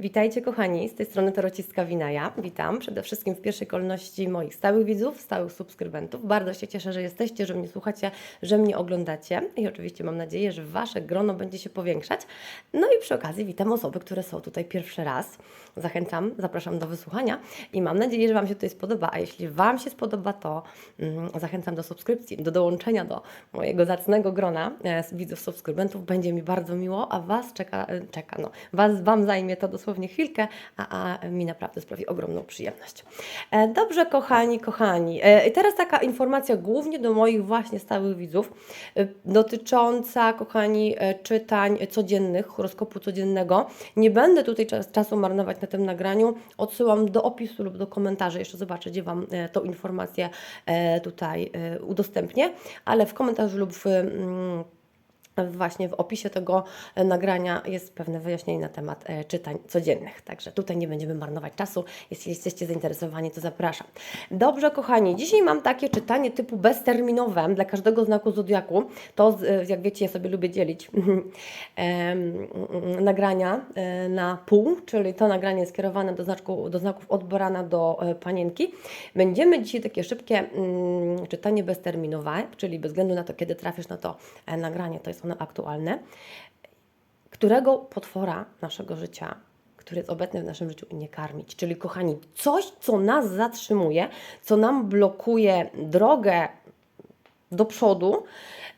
Witajcie kochani, z tej strony Tarocistka Winaja. Witam przede wszystkim w pierwszej kolejności moich stałych widzów, stałych subskrybentów. Bardzo się cieszę, że jesteście, że mnie słuchacie, że mnie oglądacie i oczywiście mam nadzieję, że Wasze grono będzie się powiększać. No i przy okazji witam osoby, które są tutaj pierwszy raz. Zachęcam, zapraszam do wysłuchania i mam nadzieję, że Wam się tutaj spodoba, a jeśli Wam się spodoba, to mm, zachęcam do subskrypcji, do dołączenia do mojego zacnego grona e, widzów, subskrybentów. Będzie mi bardzo miło, a Was czeka, e, czeka no, was, Wam zajmie to dosłownie chwilkę, a, a mi naprawdę sprawi ogromną przyjemność. E, dobrze, kochani, kochani. E, I teraz taka informacja głównie do moich właśnie stałych widzów, e, dotycząca, kochani, czytań codziennych, horoskopu codziennego. Nie będę tutaj czas, czasu marnować na tym nagraniu. Odsyłam do opisu lub do komentarzy. Jeszcze zobaczę, gdzie Wam tą informację tutaj udostępnię, ale w komentarzu lub w. Mm, Właśnie w opisie tego e, nagrania jest pewne wyjaśnienie na temat e, czytań codziennych. Także tutaj nie będziemy marnować czasu. Jeśli jesteście zainteresowani, to zapraszam. Dobrze, kochani, dzisiaj mam takie czytanie typu bezterminowe dla każdego znaku zodiaku. To, e, jak wiecie, ja sobie lubię dzielić em, nagrania e, na pół, czyli to nagranie jest skierowane do, znaczku, do znaków od barana do panienki. Będziemy dzisiaj takie szybkie mm, czytanie bezterminowe, czyli bez względu na to, kiedy trafisz na to nagranie, to jest ono aktualne. Którego potwora naszego życia, który jest obecny w naszym życiu, nie karmić? Czyli, kochani, coś, co nas zatrzymuje, co nam blokuje drogę do przodu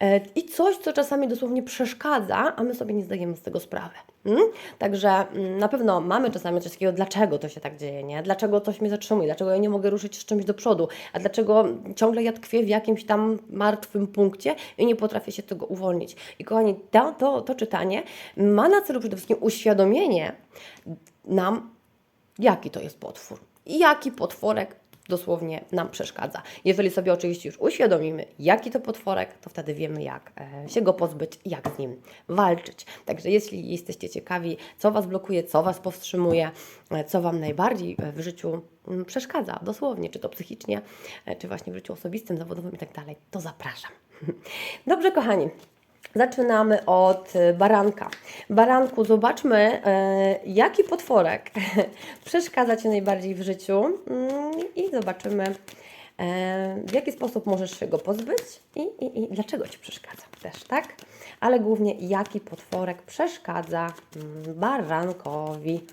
e, i coś, co czasami dosłownie przeszkadza, a my sobie nie zdajemy z tego sprawy. Mm? Także mm, na pewno mamy czasami coś takiego, dlaczego to się tak dzieje, nie? Dlaczego coś mnie zatrzymuje, dlaczego ja nie mogę ruszyć z czymś do przodu, a dlaczego ciągle ja tkwię w jakimś tam martwym punkcie i nie potrafię się tego uwolnić. I kochani, to, to, to czytanie ma na celu przede wszystkim uświadomienie nam, jaki to jest potwór jaki potworek dosłownie nam przeszkadza. Jeżeli sobie oczywiście już uświadomimy, jaki to potworek, to wtedy wiemy, jak e, się go pozbyć, jak z nim walczyć. Także jeśli jesteście ciekawi, co Was blokuje, co Was powstrzymuje, e, co Wam najbardziej e, w życiu mm, przeszkadza, dosłownie, czy to psychicznie, czy właśnie w życiu osobistym, zawodowym i tak dalej, to zapraszam. Dobrze, kochani. Zaczynamy od e, baranka. Baranku, zobaczmy, e, jaki potworek przeszkadza Ci najbardziej w życiu mm, i zobaczymy, e, w jaki sposób możesz się go pozbyć i, i, i dlaczego Ci przeszkadza też, tak? Ale głównie, jaki potworek przeszkadza mm, barankowi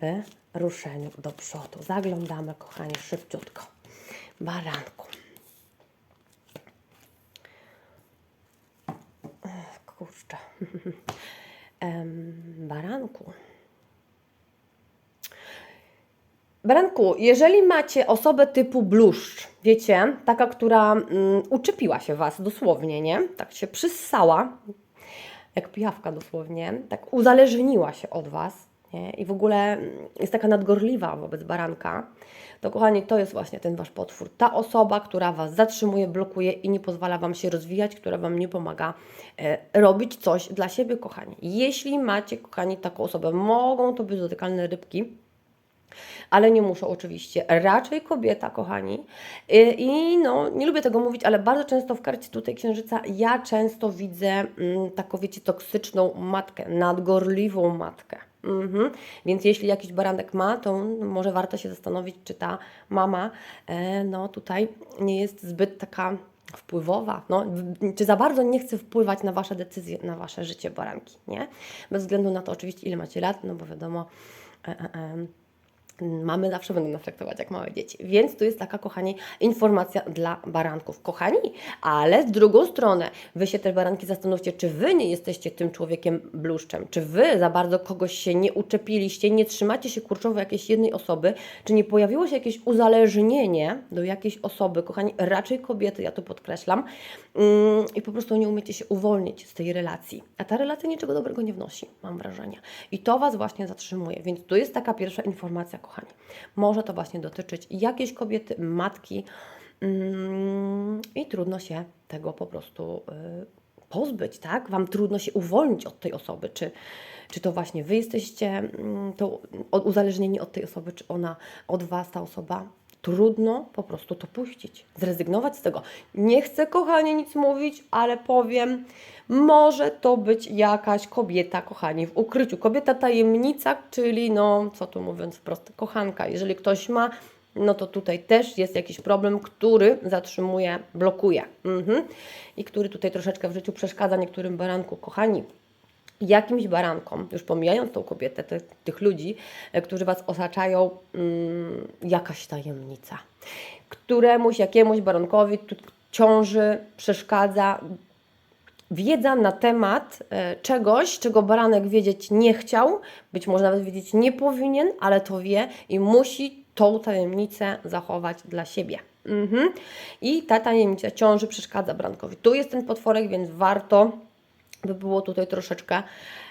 w ruszeniu do przodu. Zaglądamy, kochani, szybciutko. Baranku. Kurczę. Baranku. Baranku, jeżeli macie osobę typu bluszcz, wiecie, taka, która mm, uczepiła się Was dosłownie, nie? Tak się przyssała, jak pijawka dosłownie, tak uzależniła się od Was, nie? I w ogóle jest taka nadgorliwa wobec baranka, to kochani, to jest właśnie ten Wasz potwór. Ta osoba, która Was zatrzymuje, blokuje i nie pozwala Wam się rozwijać, która Wam nie pomaga e, robić coś dla siebie, kochani. Jeśli macie, kochani, taką osobę, mogą to być dotykalne rybki, ale nie muszą oczywiście. Raczej kobieta, kochani. I, I no, nie lubię tego mówić, ale bardzo często w karcie tutaj księżyca ja często widzę mm, taką, wiecie, toksyczną matkę, nadgorliwą matkę. Mhm. Więc jeśli jakiś baranek ma, to może warto się zastanowić, czy ta mama e, no, tutaj nie jest zbyt taka wpływowa, no, czy za bardzo nie chce wpływać na Wasze decyzje, na Wasze życie baranki, nie? Bez względu na to oczywiście, ile macie lat, no bo wiadomo, e, e, e, Mamy zawsze będą nas traktować jak małe dzieci. Więc tu jest taka, kochani, informacja dla baranków. Kochani, ale z drugą stronę, wy się też baranki zastanówcie, czy wy nie jesteście tym człowiekiem bluszczem, czy wy za bardzo kogoś się nie uczepiliście, nie trzymacie się kurczowo jakiejś jednej osoby, czy nie pojawiło się jakieś uzależnienie do jakiejś osoby, kochani, raczej kobiety, ja to podkreślam, mm, i po prostu nie umiecie się uwolnić z tej relacji. A ta relacja niczego dobrego nie wnosi, mam wrażenie. I to Was właśnie zatrzymuje. Więc tu jest taka pierwsza informacja, kochani. Może to właśnie dotyczyć jakiejś kobiety, matki mm, i trudno się tego po prostu y, pozbyć, tak? Wam trudno się uwolnić od tej osoby, czy, czy to właśnie Wy jesteście mm, to uzależnieni od tej osoby, czy ona od Was, ta osoba trudno po prostu to puścić, zrezygnować z tego. Nie chcę, kochanie, nic mówić, ale powiem, może to być jakaś kobieta, kochani, w ukryciu. Kobieta tajemnica, czyli, no, co tu mówiąc wprost, kochanka. Jeżeli ktoś ma, no to tutaj też jest jakiś problem, który zatrzymuje, blokuje. Mhm. I który tutaj troszeczkę w życiu przeszkadza niektórym baranku. Kochani, jakimś barankom, już pomijając tą kobietę, te, tych ludzi, e, którzy Was otaczają, mm, jakaś tajemnica. Któremuś, jakiemuś barankowi tu ciąży, przeszkadza wiedza na temat e, czegoś, czego baranek wiedzieć nie chciał, być może nawet wiedzieć nie powinien, ale to wie i musi tą tajemnicę zachować dla siebie. Mhm. I ta tajemnica ciąży przeszkadza barankowi. Tu jest ten potworek, więc warto by było tutaj troszeczkę,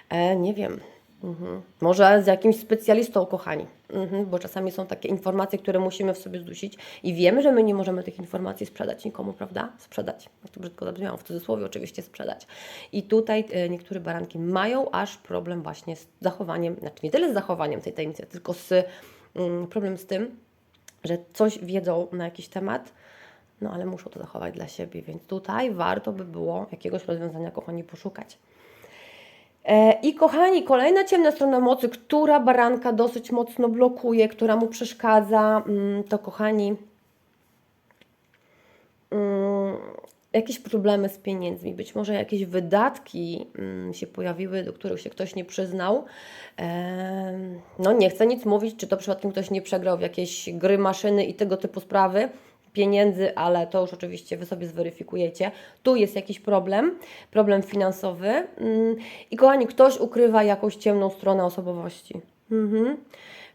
e, nie wiem, mhm. może z jakimś specjalistą, kochani, mhm. bo czasami są takie informacje, które musimy w sobie zdusić i wiemy, że my nie możemy tych informacji sprzedać nikomu, prawda? Sprzedać, to brzydko zabrzmiało, w cudzysłowie oczywiście sprzedać. I tutaj e, niektóre baranki mają aż problem właśnie z zachowaniem, znaczy nie tyle z zachowaniem tej tajemnicy, tylko z mm, problem z tym, że coś wiedzą na jakiś temat, no ale muszą to zachować dla siebie, więc tutaj warto by było jakiegoś rozwiązania, kochani, poszukać. E, I kochani, kolejna ciemna strona mocy, która baranka dosyć mocno blokuje, która mu przeszkadza, mm, to kochani, mm, jakieś problemy z pieniędzmi, być może jakieś wydatki mm, się pojawiły, do których się ktoś nie przyznał. Em, No nie chcę nic mówić, czy to przypadkiem ktoś nie przegrał w jakieś gry, maszyny i tego typu sprawy pieniędzy, ale to już oczywiście Wy sobie zweryfikujecie. Tu jest jakiś problem, problem finansowy mm, i kochani, ktoś ukrywa jakąś ciemną stronę osobowości. Mhm.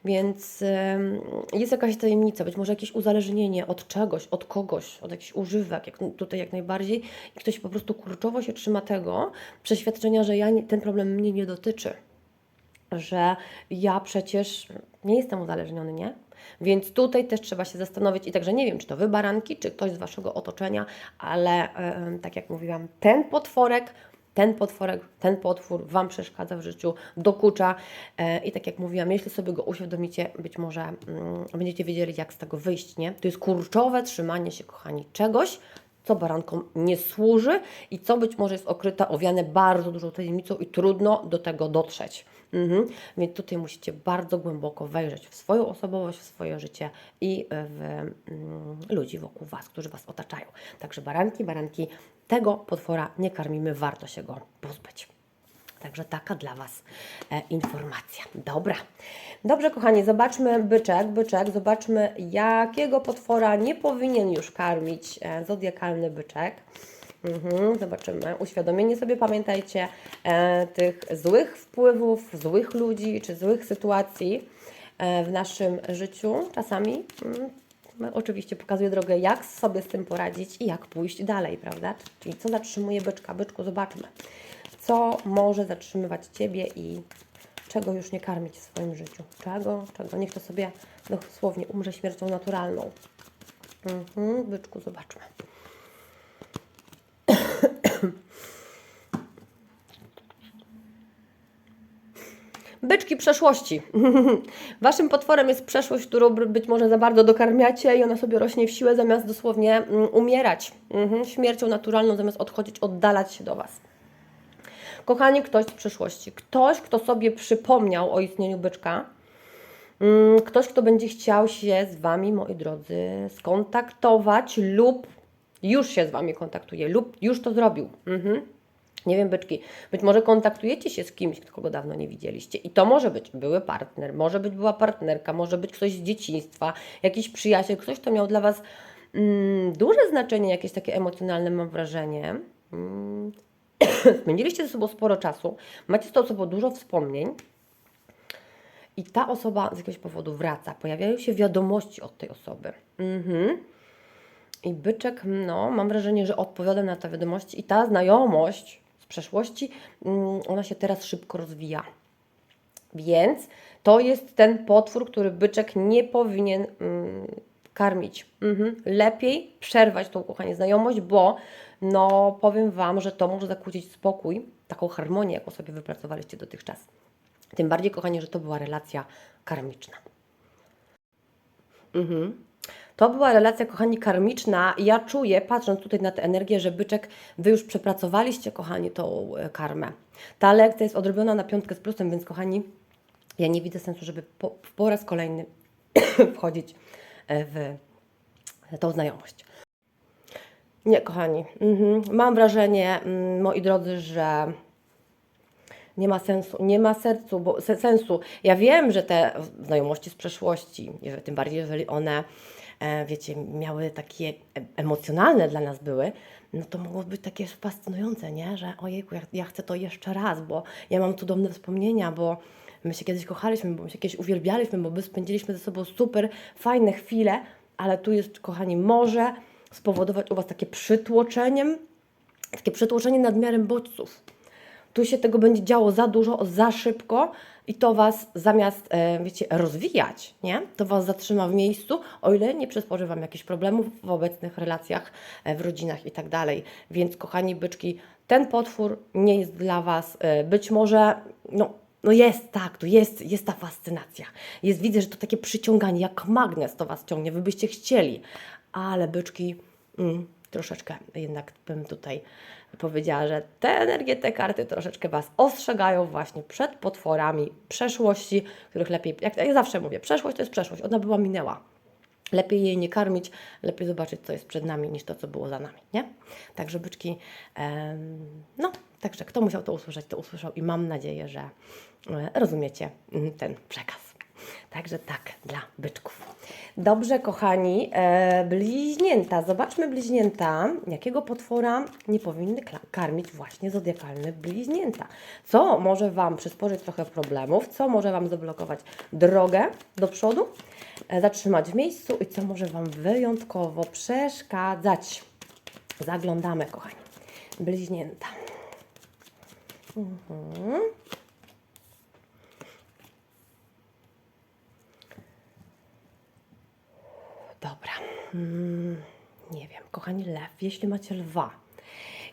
Więc jest jakaś tajemnica, być może jakieś uzależnienie od czegoś, od kogoś, od jakichś używek, jak tutaj jak najbardziej. I ktoś po prostu kurczowo się trzyma tego przeświadczenia, że ja nie, ten problem mnie nie dotyczy. Że ja przecież nie jestem uzależniony, nie? Więc tutaj też trzeba się zastanowić i także nie wiem, czy to Wy baranki, czy ktoś z Waszego otoczenia, ale em, tak jak mówiłam, ten potworek ten potworek, ten potwór Wam przeszkadza w życiu, dokucza e, i tak jak mówiłam, jeśli sobie go uświadomicie, być może mm, będziecie wiedzieli, jak z tego wyjść, nie? To jest kurczowe trzymanie się, kochani, czegoś, co barankom nie służy i co być może jest okryte, owiane bardzo dużą tajemnicą i trudno do tego dotrzeć. Mhm. Więc tutaj musicie bardzo głęboko wejrzeć w swoją osobowość, w swoje życie i w mm, ludzi wokół Was, którzy Was otaczają. Także baranki, baranki, tego potwora nie karmimy, warto się go pozbyć. Także taka dla Was e, informacja. Dobra. Dobrze, kochani, zobaczmy byczek. Byczek, zobaczmy, jakiego potwora nie powinien już karmić e, zodiakalny byczek. Mhm, zobaczymy. Uświadomienie sobie, pamiętajcie, e, tych złych wpływów, złych ludzi czy złych sytuacji e, w naszym życiu. Czasami mm, no, oczywiście pokazuje drogę, jak sobie z tym poradzić i jak pójść dalej, prawda? Czyli co zatrzymuje byczka? Byczku, zobaczmy. Co może zatrzymywać Ciebie i czego już nie karmić w swoim życiu? Czego? Czego? Niech to sobie dosłownie umrze śmiercią naturalną. Mhm, byczku, zobaczmy. Byczki przeszłości. Waszym potworem jest przeszłość, którą być może za bardzo dokarmiacie i ona sobie rośnie w siłę zamiast dosłownie mm, umierać. Mhm. Śmiercią naturalną zamiast odchodzić, oddalać się do Was. Kochani, ktoś z przeszłości. Ktoś, kto sobie przypomniał o istnieniu byczka. Mm, Ktoś, kto będzie chciał się z Wami, moi drodzy, skontaktować lub już się z Wami kontaktuje lub już to zrobił. Mhm. Nie wiem, byczki, być może kontaktujecie się z kimś, kogo dawno nie widzieliście i to może być były partner, może być była partnerka, może być ktoś z dzieciństwa, jakiś przyjaciel, ktoś, kto miał dla Was mm, duże znaczenie, jakieś takie emocjonalne, mam wrażenie. Mm. Spędziliście ze sobą sporo czasu, macie z tą osobą dużo wspomnień i ta osoba z jakiegoś powodu wraca, pojawiają się wiadomości od tej osoby. Mhm. I byczek, no, mam wrażenie, że odpowiada na te wiadomości i ta znajomość z przeszłości, mm, ona się teraz szybko rozwija. Więc to jest ten potwór, który byczek nie powinien mm, karmić. Mhm. Lepiej przerwać tą, kochanie, znajomość, bo no, powiem Wam, że to może zakłócić spokój, taką harmonię, jaką sobie wypracowaliście dotychczas. Tym bardziej, kochanie, że to była relacja karmiczna. Mhm. To była relacja, kochani, karmiczna. Ja czuję, patrząc tutaj na tę energię, że byczek, wy już przepracowaliście, kochani, tą e, karmę. Ta lekcja jest odrobiona na piątkę z plusem, więc kochani, ja nie widzę sensu, żeby po, po raz kolejny wchodzić w tą znajomość. Nie, kochani. Mhm. Mam wrażenie, mm, moi drodzy, że nie ma sensu, nie ma sercu, bo, se, sensu. Ja wiem, że te znajomości z przeszłości, tym bardziej jeżeli one, e, wiecie, miały takie emocjonalne dla nas były, no to mogło być takie fascynujące, nie? Że ojejku, ja, ja chcę to jeszcze raz, bo ja mam cudowne wspomnienia, bo my się kiedyś kochaliśmy, bo my się kiedyś uwielbialiśmy, bo my spędziliśmy ze sobą super fajne chwile, ale tu jest, kochani, może spowodować u Was takie przytłoczeniem, takie przytłoczenie nadmiarem bodźców. Tu się tego będzie działo za dużo, za szybko i to Was zamiast, e, wiecie, rozwijać, nie? To Was zatrzyma w miejscu, o ile nie przysporzy Wam jakichś problemów w obecnych relacjach, e, w rodzinach i tak dalej. Więc kochani byczki, ten potwór nie jest dla Was, e, być może, no, no jest tak, tu jest, jest ta fascynacja. Jest, widzę, że to takie przyciąganie, jak magnes to Was ciągnie, Wy byście chcieli, ale byczki mm, troszeczkę jednak bym tutaj powiedziała, że te energie, te karty troszeczkę Was ostrzegają właśnie przed potworami przeszłości, których lepiej, jak ja zawsze mówię, przeszłość to jest przeszłość, ona była, minęła. Lepiej jej nie karmić, lepiej zobaczyć, co jest przed nami, niż to, co było za nami, nie? Także byczki, em, no, także kto musiał to usłyszeć, to usłyszał i mam nadzieję, że e, rozumiecie mm, ten przekaz. Także tak, dla byczków. Dobrze, kochani, e, bliźnięta. Zobaczmy bliźnięta. Jakiego potwora nie powinny karmić właśnie zodiakalne bliźnięta? Co może Wam przysporzyć trochę problemów? Co może Wam zablokować drogę do przodu? E, zatrzymać w miejscu i co może Wam wyjątkowo przeszkadzać? Zaglądamy, kochani. Bliźnięta. Mhm. Dobra. Mm, nie wiem, kochani lew, jeśli macie lwa.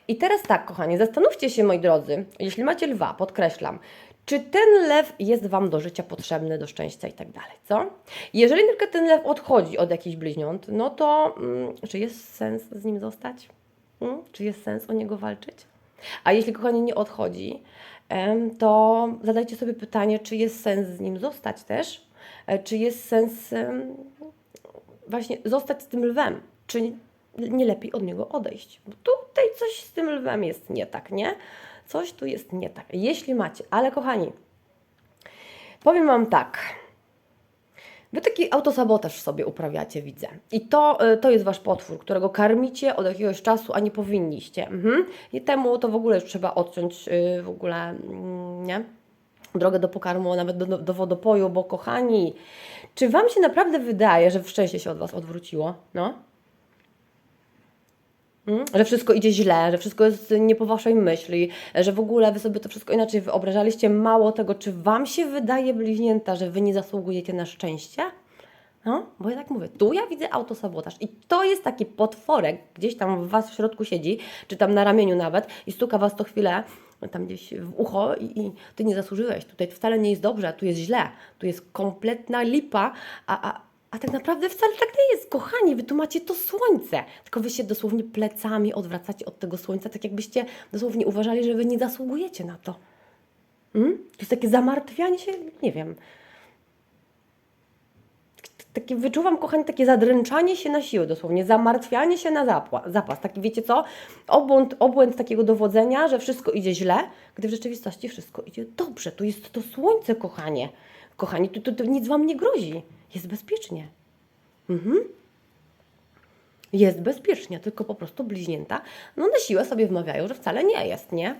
I teraz tak, kochani, zastanówcie się, moi drodzy, jeśli macie lwa, podkreślam, czy ten lew jest Wam do życia potrzebny, do szczęścia i tak dalej, co? Jeżeli przykład ten lew odchodzi od jakichś bliźniąt, no to mm, czy jest sens z nim zostać? Mm? Czy jest sens o niego walczyć? A jeśli, kochani, nie odchodzi, to zadajcie sobie pytanie, czy jest sens z nim zostać też? E, Czy jest sens właśnie zostać z tym lwem, czy nie lepiej od niego odejść? Bo tutaj coś z tym lwem jest nie tak, nie? Coś tu jest nie tak. Jeśli macie, ale kochani, powiem Wam tak. Wy taki autosabotaż sobie uprawiacie, widzę. I to, y, to jest Wasz potwór, którego karmicie od jakiegoś czasu, a nie powinniście. Mhm. I temu to w ogóle już trzeba odciąć y, w ogóle, mm, nie? drogę do pokarmu, nawet do, do wodopoju, bo kochani, czy Wam się naprawdę wydaje, że szczęście się od Was odwróciło? No? Mm? Że wszystko idzie źle, że wszystko jest nie po Waszej myśli, że w ogóle Wy sobie to wszystko inaczej wyobrażaliście. Mało tego, czy Wam się wydaje, bliźnięta, że Wy nie zasługujecie na szczęście? No, bo ja tak mówię, tu ja widzę autosabotaż i to jest taki potworek, gdzieś tam w Was w środku siedzi, czy tam na ramieniu nawet i stuka Was to chwilę tam gdzieś w ucho i, i Ty nie zasłużyłeś, tutaj wcale nie jest dobrze, tu jest źle, tu jest kompletna lipa, a, a, a tak naprawdę wcale tak nie jest, kochani, Wy tu macie to słońce, tylko Wy się dosłownie plecami odwracacie od tego słońca, tak jakbyście dosłownie uważali, że Wy nie zasługujecie na to. Mm? To jest takie zamartwianie się, nie wiem, takie wyczuwam, kochani, takie zadręczanie się na siłę, dosłownie, zamartwianie się na zapas. Taki, wiecie co? Obłęd, obłęd takiego dowodzenia, że wszystko idzie źle, gdy w rzeczywistości wszystko idzie dobrze. Tu jest to słońce, kochanie. Kochani, tu, tu, tu nic Wam nie grozi. Jest bezpiecznie. Mhm. Jest bezpiecznie, tylko po prostu bliźnięta, no na siłę sobie wmawiają, że wcale nie jest, nie?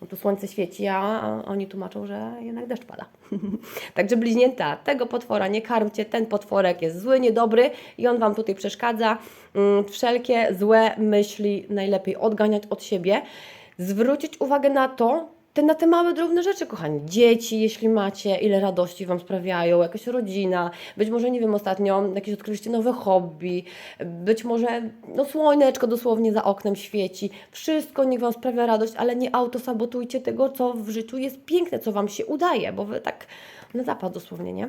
No tu słońce świeci, a oni tłumaczą, że jednak deszcz pada. Także bliźnięta, tego potwora nie karmcie, ten potworek jest zły, niedobry i on Wam tutaj przeszkadza. Mm, Wszelkie złe myśli najlepiej odganiać od siebie. Zwrócić uwagę na to, te, na te małe, drobne rzeczy, kochani. Dzieci, jeśli macie, ile radości Wam sprawiają, jakaś rodzina, być może, nie wiem, ostatnio jakieś odkryliście nowe hobby, być może, no słoneczko dosłownie za oknem świeci. Wszystko niech Wam sprawia radość, ale nie autosabotujcie tego, co w życiu jest piękne, co Wam się udaje, bo Wy tak na zapad dosłownie, nie?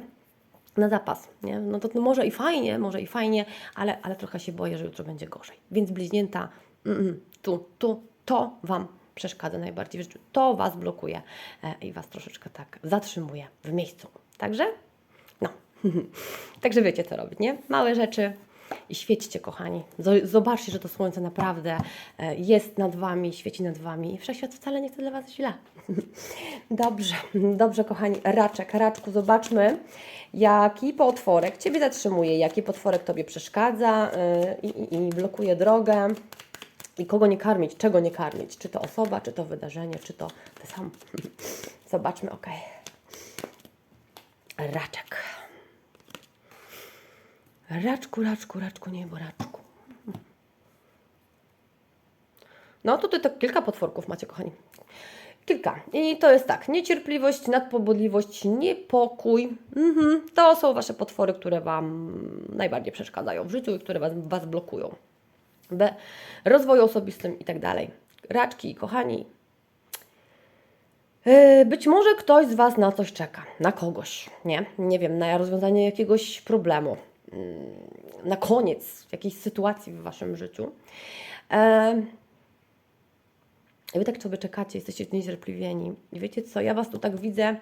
na zapas, nie? No to, to może i fajnie, może i fajnie, ale, ale trochę się boję, że jutro będzie gorzej. Więc bliźnięta, mm, mm, tu, tu, to Wam przeszkadza najbardziej w życiu. To Was blokuje e, i Was troszeczkę tak zatrzymuje w miejscu. Także, no. Także wiecie, co robić, nie? Małe rzeczy i świećcie, kochani. Zo- Zobaczcie, że to słońce naprawdę e, jest nad Wami, świeci nad Wami wszechświat wcale nie chce dla Was źle. Dobrze, dobrze, kochani. Raczek, raczku, zobaczmy, jaki potworek Ciebie zatrzymuje, jaki potworek Tobie przeszkadza yy, i, i, i blokuje drogę. I kogo nie karmić, czego nie karmić. Czy to osoba, czy to wydarzenie, czy to ty sam. Zobaczmy, ok. Raczek. Raczku, raczku, raczku, niebo, raczku. No tutaj to kilka potworków macie, kochani. Kilka. I to jest tak, niecierpliwość, nadpobudliwość, niepokój. Mhm. To są Wasze potwory, które Wam najbardziej przeszkadzają w życiu i które Was, was blokują. B. Rozwoju osobistym i tak dalej. Raczki, kochani. Yy, Być może ktoś z Was na coś czeka, na kogoś, nie? Nie wiem, na rozwiązanie jakiegoś problemu, mm, na koniec jakiejś sytuacji w Waszym życiu. E, i Wy tak sobie czekacie, jesteście niecierpliwieni. I wiecie co, ja Was tu tak widzę,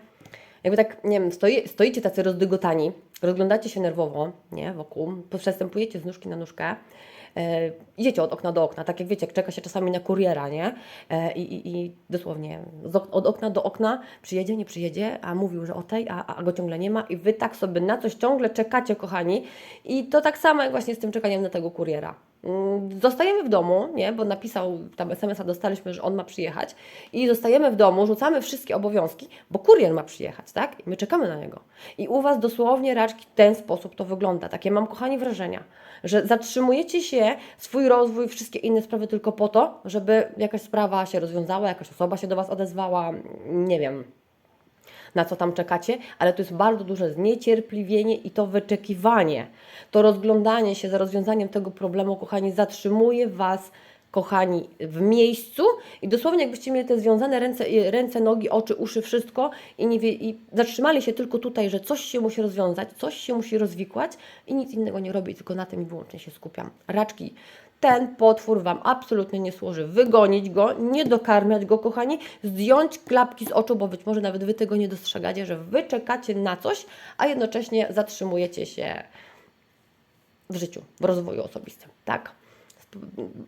jakby tak, nie wiem, stoi, stoicie tacy rozdygotani, rozglądacie się nerwowo, nie, wokół, przestępujecie z nóżki na nóżkę, e, idziecie od okna do okna, tak jak wiecie, czeka się czasami na kuriera, nie? E, i, i, I dosłownie od okna do okna przyjedzie, nie przyjedzie, a mówił, że o tej, a, a go ciągle nie ma i Wy tak sobie na coś ciągle czekacie, kochani. I to tak samo jak właśnie z tym czekaniem na tego kuriera. Mm, Zostajemy w domu, nie? bo napisał, tam SMS-a dostaliśmy, że on ma przyjechać i zostajemy w domu, rzucamy wszystkie obowiązki, bo kurier ma przyjechać, tak? I my czekamy na niego. I u Was dosłownie raczki w ten sposób to wygląda. Takie mam, kochani, wrażenia, że zatrzymujecie się, swój rozwój, wszystkie inne sprawy tylko po to, żeby jakaś sprawa się rozwiązała, jakaś osoba się do Was odezwała, nie wiem, na co tam czekacie, ale to jest bardzo duże zniecierpliwienie i to wyczekiwanie, to rozglądanie się za rozwiązaniem tego problemu, kochani, zatrzymuje Was, kochani, w miejscu i dosłownie jakbyście mieli te związane ręce, ręce nogi, oczy, uszy, wszystko i, nie wie, i zatrzymali się tylko tutaj, że coś się musi rozwiązać, coś się musi rozwikłać i nic innego nie robię, tylko na tym i wyłącznie się skupiam. Raczki, ten potwór Wam absolutnie nie służy. Wygonić go, nie dokarmiać go, kochani, zdjąć klapki z oczu, bo być może nawet Wy tego nie dostrzegacie, że Wy czekacie na coś, a jednocześnie zatrzymujecie się w życiu, w rozwoju osobistym, tak?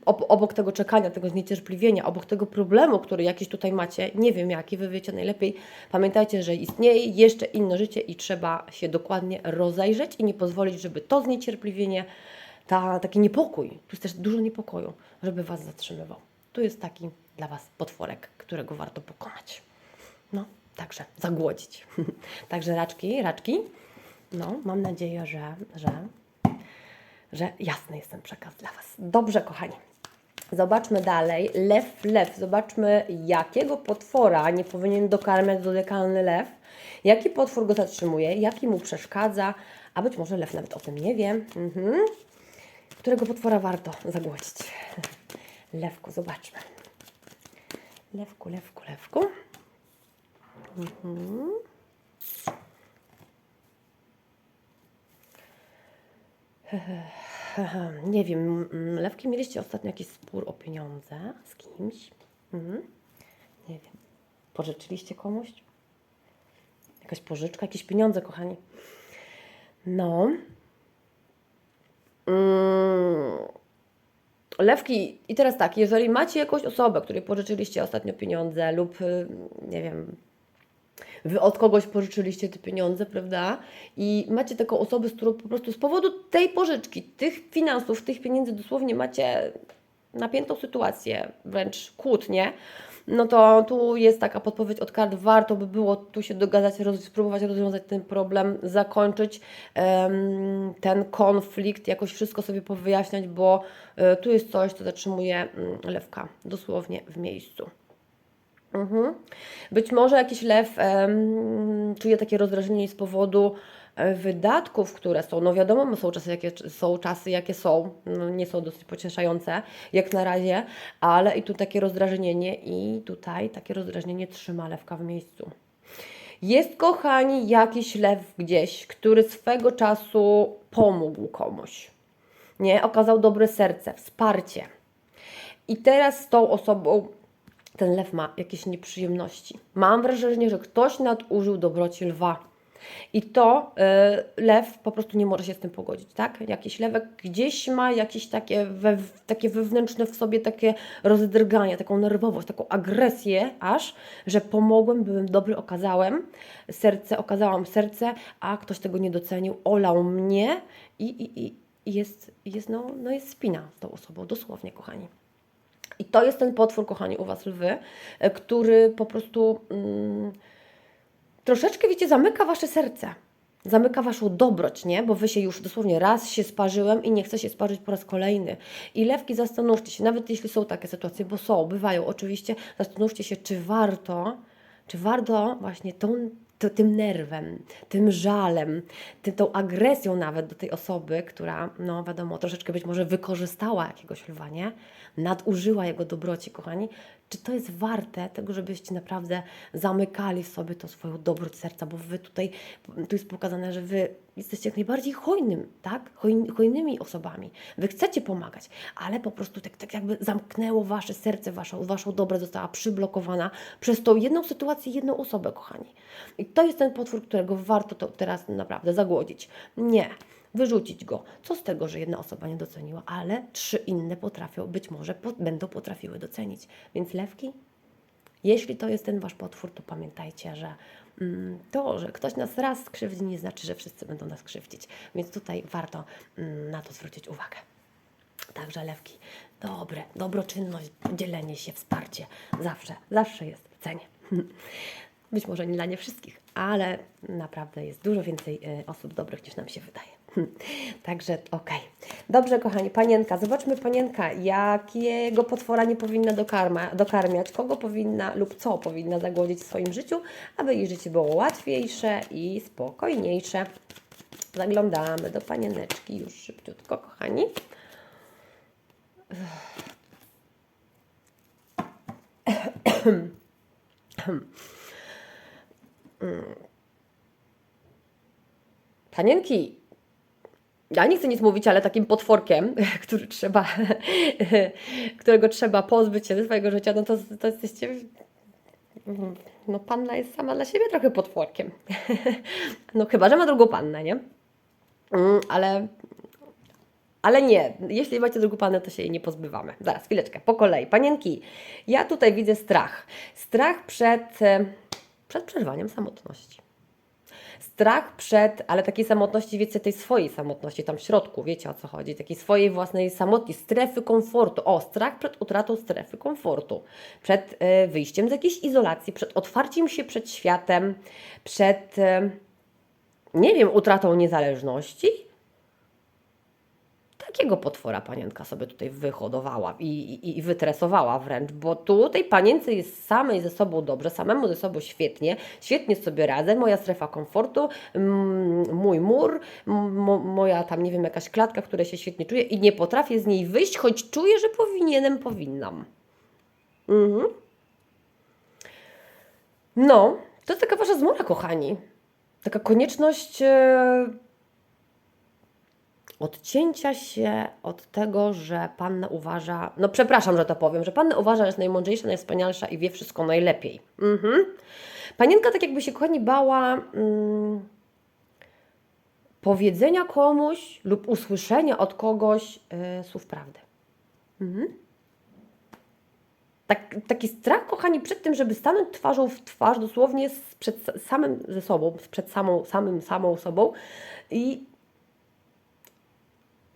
Ob- obok tego czekania, tego zniecierpliwienia, obok tego problemu, który jakiś tutaj macie, nie wiem jaki, Wy wiecie najlepiej, pamiętajcie, że istnieje jeszcze inne życie i trzeba się dokładnie rozejrzeć i nie pozwolić, żeby to zniecierpliwienie ta, taki niepokój, tu jest też dużo niepokoju, żeby Was zatrzymywał. Tu jest taki dla Was potworek, którego warto pokonać. No, także zagłodzić. także raczki, raczki, no, mam nadzieję, że, że, że jasny jest ten przekaz dla Was. Dobrze, kochani. Zobaczmy dalej. Lew, lew. Zobaczmy, jakiego potwora nie powinien dokarmiać zodiakalny lew. Jaki potwór go zatrzymuje, jaki mu przeszkadza, a być może lew nawet o tym nie wie. Mhm którego potwora warto zagłodzić. Lewku, zobaczmy. Lewku, lewku, lewku. Mhm. Nie wiem, mm, Lewki, mieliście ostatnio jakiś spór o pieniądze z kimś? Mhm. Nie wiem. Pożyczyliście komuś? Jakaś pożyczka, jakieś pieniądze, kochani. No. Mm. Lewki, i teraz tak, jeżeli macie jakąś osobę, której pożyczyliście ostatnio pieniądze lub y, nie wiem, wy od kogoś pożyczyliście te pieniądze, prawda? I macie taką osobę, z którą po prostu z powodu tej pożyczki, tych finansów, tych pieniędzy dosłownie macie napiętą sytuację, wręcz kłótnie, no to tu jest taka podpowiedź od kart, warto by było tu się dogadać, roz, spróbować rozwiązać ten problem, zakończyć em, ten konflikt, jakoś wszystko sobie powyjaśniać, bo e, tu jest coś, co zatrzymuje mm, lewka dosłownie w miejscu. Mhm. Być może jakiś lew em, czuje takie rozdrażnienie z powodu wydatków, które są. No wiadomo, są czasy, jakie są, czasy, jakie są. No, nie są dosyć pocieszające, jak na razie, ale i tu takie rozdrażnienie i tutaj takie rozdrażnienie trzyma lewka w miejscu. Jest, kochani, jakiś lew gdzieś, który swego czasu pomógł komuś. Nie? Okazał dobre serce, wsparcie. I teraz z tą osobą ten lew ma jakieś nieprzyjemności. Mam wrażenie, że ktoś nadużył dobroci lwa. I to y, lew po prostu nie może się z tym pogodzić, tak? Jakiś lewek gdzieś ma jakieś takie, we, takie wewnętrzne w sobie takie rozdrganie, taką nerwowość, taką agresję aż, że pomogłem, byłem dobry, okazałem serce, okazałam serce, a ktoś tego nie docenił, olał mnie i, i, i jest, jest, no, no jest spina tą osobą, dosłownie, kochani. I to jest ten potwór, kochani, u Was lwy, e, który po prostu mm, troszeczkę, wiecie, zamyka Wasze serce. Zamyka Waszą dobroć, nie? Bo Wy się już dosłownie raz się sparzyłem i nie chcę się sparzyć po raz kolejny. I lewki, zastanówcie się, nawet jeśli są takie sytuacje, bo są, bywają oczywiście, zastanówcie się, czy warto, czy warto właśnie tą, to, tym nerwem, tym żalem, tym, tą agresją nawet do tej osoby, która, no wiadomo, troszeczkę być może wykorzystała jakiegoś lwa, nie? Nadużyła jego dobroci, kochani. Czy to jest warte tego, żebyście naprawdę zamykali w sobie to swoją dobroć serca, bo wy tutaj, tu jest pokazane, że wy jesteście jak najbardziej hojnym, tak? Hoj, hojnymi osobami. Wy chcecie pomagać, ale po prostu tak, tak jakby zamknęło wasze serce, waszą, waszą dobroć została przyblokowana przez tą jedną sytuację, jedną osobę, kochani. I to jest ten potwór, którego warto to teraz naprawdę zagłodzić. Nie wyrzucić go. Co z tego, że jedna osoba nie doceniła, ale trzy inne potrafią, być może po, będą potrafiły docenić. Więc lewki, jeśli to jest ten wasz potwór, to pamiętajcie, że mm, to, że ktoś nas raz skrzywdzi, nie znaczy, że wszyscy będą nas krzywdzić. Więc tutaj warto mm, na to zwrócić uwagę. Także lewki, dobre, dobroczynność, dzielenie się, wsparcie, zawsze, zawsze jest w cenie. Być może nie dla nie wszystkich, ale naprawdę jest dużo więcej y, osób dobrych niż nam się wydaje. Także okej. Dobrze, kochani, panienka. Zobaczmy panienka, jakiego potwora nie powinna dokarma, dokarmiać, kogo powinna lub co powinna zagłodzić w swoim życiu, aby jej życie było łatwiejsze i spokojniejsze. Zaglądamy do panieneczki już szybciutko, kochani. Panienki, ja nie chcę nic mówić, ale takim potworkiem, który trzeba, którego trzeba pozbyć się ze swojego życia, no to, to jesteście. No, panna jest sama dla siebie trochę potworkiem. No, chyba, że ma drugą pannę, nie? Mm, Ale, ale nie, jeśli macie drugą pannę, to się jej nie pozbywamy. Zaraz, chwileczkę, po kolei. Panienki, ja tutaj widzę strach. Strach przed, przed przerwaniem samotności strach przed, ale takiej samotności, wiecie, tej swojej samotności, tam w środku, wiecie o co chodzi, takiej swojej własnej samotności, strefy komfortu. O, strach przed utratą strefy komfortu, przed y, wyjściem z jakiejś izolacji, przed otwarciem się przed światem, przed, y, nie wiem, utratą niezależności. Takiego potwora panienka sobie tutaj wyhodowała i, i, i wytresowała wręcz, bo tu tej panience jest samej ze sobą dobrze, samemu ze sobą świetnie, świetnie sobie radzę, moja strefa komfortu, mm, mój mur, moja tam, nie wiem, jakaś klatka, w której się świetnie czuję i nie potrafię z niej wyjść, choć czuję, że powinienem, powinnam. Mhm. No, to jest taka wasza zmora, kochani. Taka konieczność e, odcięcia się od tego, że panna uważa, no przepraszam, że to powiem, że panna uważa, że jest najmądrzejsza, najwspanialsza i wie wszystko najlepiej. Mhm. Panienka tak jakby się, kochani, bała mm, powiedzenia komuś lub usłyszenia od kogoś y, słów prawdy. Mhm. Tak, taki strach, kochani, przed tym, żeby stanąć twarzą w twarz, dosłownie z- przed samym ze sobą, przed samą, samym, samą sobą i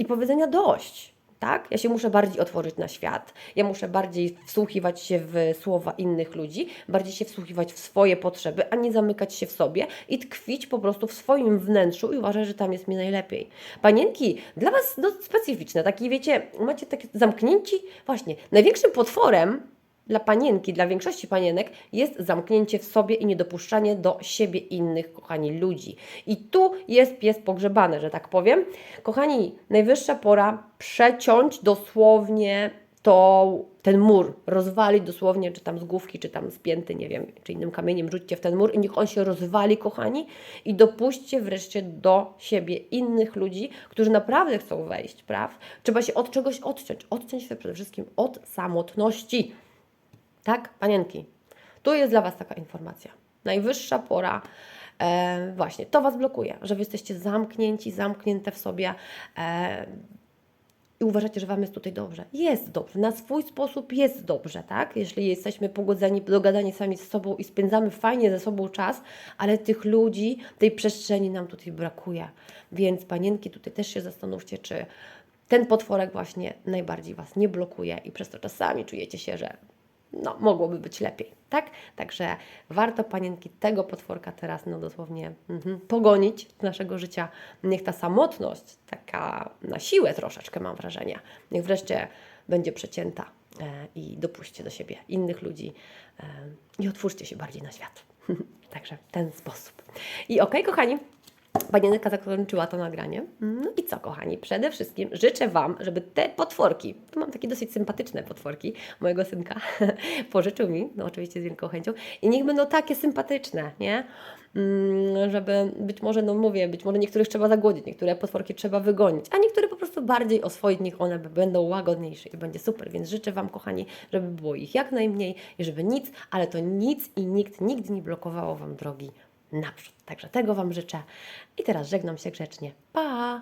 i powiedzenia dość. Tak? Ja się muszę bardziej otworzyć na świat, ja muszę bardziej wsłuchiwać się w słowa innych ludzi, bardziej się wsłuchiwać w swoje potrzeby, a nie zamykać się w sobie i tkwić po prostu w swoim wnętrzu i uważać, że tam jest mi najlepiej. Panienki, dla Was no, specyficzne, takie wiecie, macie takie zamknięci, właśnie, największym potworem dla panienki, dla większości panienek jest zamknięcie w sobie i niedopuszczanie do siebie innych, kochani, ludzi. I tu jest pies pogrzebany, że tak powiem. Kochani, najwyższa pora przeciąć dosłownie tą ten mur rozwalić dosłownie, czy tam z główki, czy tam z pięty, nie wiem, czy innym kamieniem rzućcie w ten mur i niech on się rozwali, kochani, i dopuśćcie wreszcie do siebie innych ludzi, którzy naprawdę chcą wejść, praw? Trzeba się od czegoś odciąć. Odciąć się przede wszystkim od samotności. Tak, panienki? Tu jest dla Was taka informacja. Najwyższa pora. E, właśnie, to Was blokuje, że Wy jesteście zamknięci, zamknięte w sobie. E, i uważacie, że Wam jest tutaj dobrze. Jest dobrze, na swój sposób jest dobrze, tak? Jeśli jesteśmy pogodzeni, dogadani sami z sobą i spędzamy fajnie ze sobą czas, ale tych ludzi, tej przestrzeni nam tutaj brakuje. Więc panienki, tutaj też się zastanówcie, czy ten potworek właśnie najbardziej Was nie blokuje i przez to czasami czujecie się, że no, mogłoby być lepiej, tak? Także warto panienki tego potworka teraz no dosłownie mhm, pogonić z naszego życia. Niech ta samotność, taka na siłę troszeczkę mam wrażenie, niech wreszcie będzie przecięta e, i dopuśćcie do siebie innych ludzi e, i otwórzcie się bardziej na świat. Także w ten sposób. I okej, kochani, Panienka zakończyła to nagranie. No i co, kochani? Przede wszystkim życzę Wam, żeby te potworki, tu mam takie dosyć sympatyczne potworki mojego synka, pożyczył mi, no oczywiście z wielką chęcią, i niech będą takie sympatyczne, nie? Mm, Żeby być może, no mówię, być może niektórych trzeba zagłodzić, niektóre potworki trzeba wygonić, a niektóre po prostu bardziej oswoić, niech one będą łagodniejsze i będzie super. Więc życzę Wam, kochani, żeby było ich jak najmniej i żeby nic, ale to nic i nikt nigdy nie blokowało Wam drogi naprzód. Także tego Wam życzę. I teraz żegnam się grzecznie. Pa!